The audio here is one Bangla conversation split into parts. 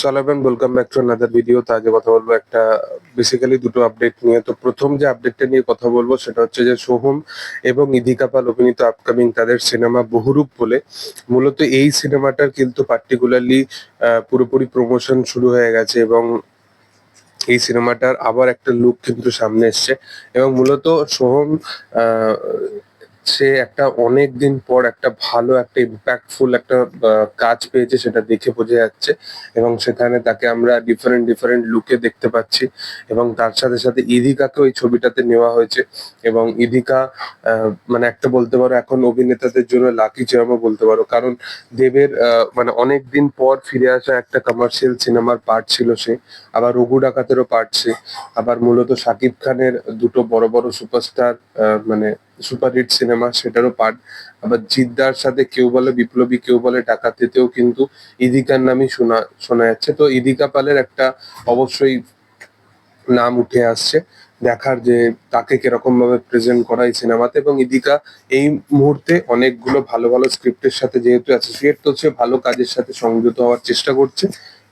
সালাম welcome back to another video তো আজকে কথা বলব একটা বেসিক্যালি দুটো আপডেট নিয়ে। তো প্রথম যে আপডেটটা নিয়ে কথা বলব, সেটা হচ্ছে যে সোহম এবং ইদিকা পাল অভিনীত আপকামিং তাদের সিনেমা বহুরূপ বলে। মূলত এই সিনেমাটার কিন্তু পার্টিকুলারলি পুরোপুরি প্রমোশন শুরু হয়ে গেছে এবং এই সিনেমাটার আবার একটা লুক কিন্তু সামনে এসছে। এবং মূলত সোহম সে একটা অনেক দিন পর একটা ভালো একটা ইম্প্যাক্টফুল একটা কাজ পেয়েছে সেটা দেখে বোঝা যাচ্ছে এবং সেখানে তাকে আমরা ডিফারেন্ট ডিফারেন্ট লুকে দেখতে পাচ্ছি এবং তার সাথে সাথে ইধিকাকেও ওই ছবিটাতে নেওয়া হয়েছে এবং আহ, মানে একটা বলতে পারো এখন অভিনেতাদের জন্য লাকি চেয়ারও বলতে পারো। কারণ দেবের মানে অনেক দিন পর ফিরে আসা একটা কমার্শিয়াল সিনেমার পার্ট ছিল সে আবার রঘু ডাকাতেরও পার্ট সে আবার মূলত শাকিব খানের দুটো বড় বড় সুপারস্টার মানে সুপারহিট সিনেমা, সেটারও পার্ট আবার জিদ্দার সাথে কেউ বলে বিপ্লবী, কেউ বলে ডাকাতিতেও কিন্তু ইদিকার নামই শোনা শোনা যাচ্ছে। তো ইদিকা পালের একটা অবশ্যই নাম উঠে আসছে দেখার যে তাকে কীরকম ভাবে প্রেজেন্ট করা এই সিনেমাতে এবং ইদিকা এই মুহূর্তে অনেকগুলো ভালো ভালো স্ক্রিপ্টের সাথে যেহেতু অ্যাসোসিয়েট তো সে ভালো কাজের সাথে সংযুক্ত হওয়ার চেষ্টা করছে।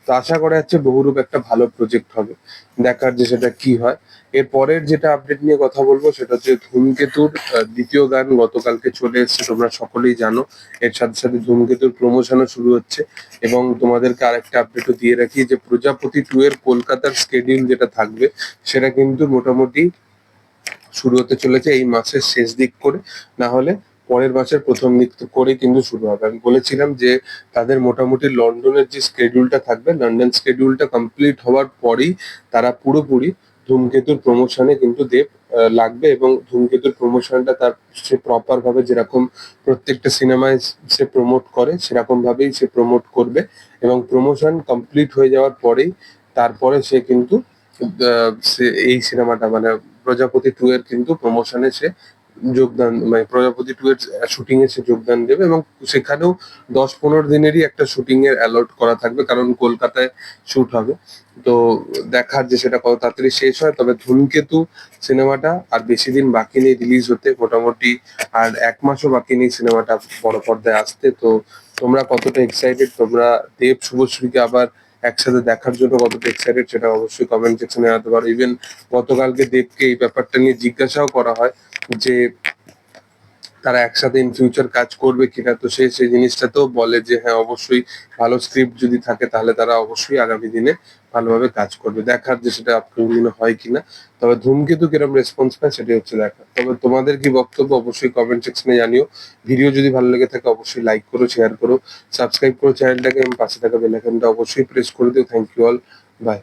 তো আশা করা যাচ্ছে বহুরূপ একটা ভালো প্রজেক্ট হবে। দেখার যে সেটা কি হয়। এর পরের যেটা আপডেট নিয়ে কথা বলব সেটা হচ্ছে ধূমকেতুর দ্বিতীয় গান গতকালকে চলে এসেছে, তোমরা সকলেই জানো। এর সাথে সাথে ধূমকেতুর প্রমোশনও শুরু হচ্ছে এবং তোমাদেরকে আরেকটা আপডেটও দিয়ে রাখি যে প্রজাপতি টু এর কলকাতার স্কেডিউল যেটা থাকবে, সেটা কিন্তু মোটামুটি শুরু হতে চলেছে এই মাসের শেষ দিক করে। না হলে পরের মাসের প্রথম দিক করে কিন্তু শুরু হবে। আমি বলেছিলাম যে তাদের মোটামুটি লন্ডনের যে স্কেডিউলটা থাকবে, লন্ডন স্কেডিউলটা কমপ্লিট হওয়ার পরেই তারা পুরোপুরি ধূমকেতুর প্রমোশনে কিন্তু দেব লাগবে এবং ধূমকেতুর প্রমোশনটা তার সে প্রপার ভাবে যেরকম প্রত্যেকটা সিনেমায় সে প্রমোট করে, সেরকম ভাবেই সে প্রমোট করবে এবং প্রমোশন কমপ্লিট হয়ে যাওয়ার পরেই তারপরে সে কিন্তু এই সিনেমাটা মানে প্রজাপতি টু এর কিন্তু প্রমোশনে সে যোগদান মানে প্রজাপতি টু এর শুটিং এ সে যোগদান দেবে এবং সেখানেও দশ পনেরো দিনেরই একটা শুটিং এর অ্যালট করা থাকবে, কারণ কলকাতায় শুট হবে। তো দেখার যে সেটা কত তাড়াতাড়ি শেষ হয়, তবে ধূমকেতু সিনেমাটা আর বেশি দিন বাকি নেই রিলিজ হতে, মোটামুটি আর এক মাসও বাকি নেই সিনেমাটা বড় পর্দায় আসতে। তো তোমরা কতটা এক্সাইটেড তোমরা দেব শুভশ্রীকে আবার একসাথে দেখার জন্য কতটা এক্সাইটেড সেটা অবশ্যই কমেন্ট সেকশনে জানাতে পারো। ইভেন গতকালকে দেবকে এই ব্যাপারটা নিয়ে জিজ্ঞাসাও করা হয় যে তারা একসাথে ইন ফিউচার কাজ করবে কিনা, তো সে সেই জিনিসটাতেও বলে যে হ্যাঁ অবশ্যই ভালো স্ক্রিপ্ট যদি থাকে, তাহলে তারা অবশ্যই আগামী দিনে ভালোভাবে কাজ করবে। দেখার যে সেটা আপকামিং দিনে হয় কিনা। তবে ধূমকেতু কিরম রেসপন্স পায়, সেটাই হচ্ছে দেখা। তবে তোমাদের কি বক্তব্য, অবশ্যই কমেন্ট সেকশনে জানিও। ভিডিও যদি ভালো লেগে থাকে, অবশ্যই লাইক করো শেয়ার করো। সাবস্ক্রাইব করো চ্যানেলটাকে এবং পাশে থাকা বেল আইকনটা অবশ্যই প্রেস করে দিও। Thank you all by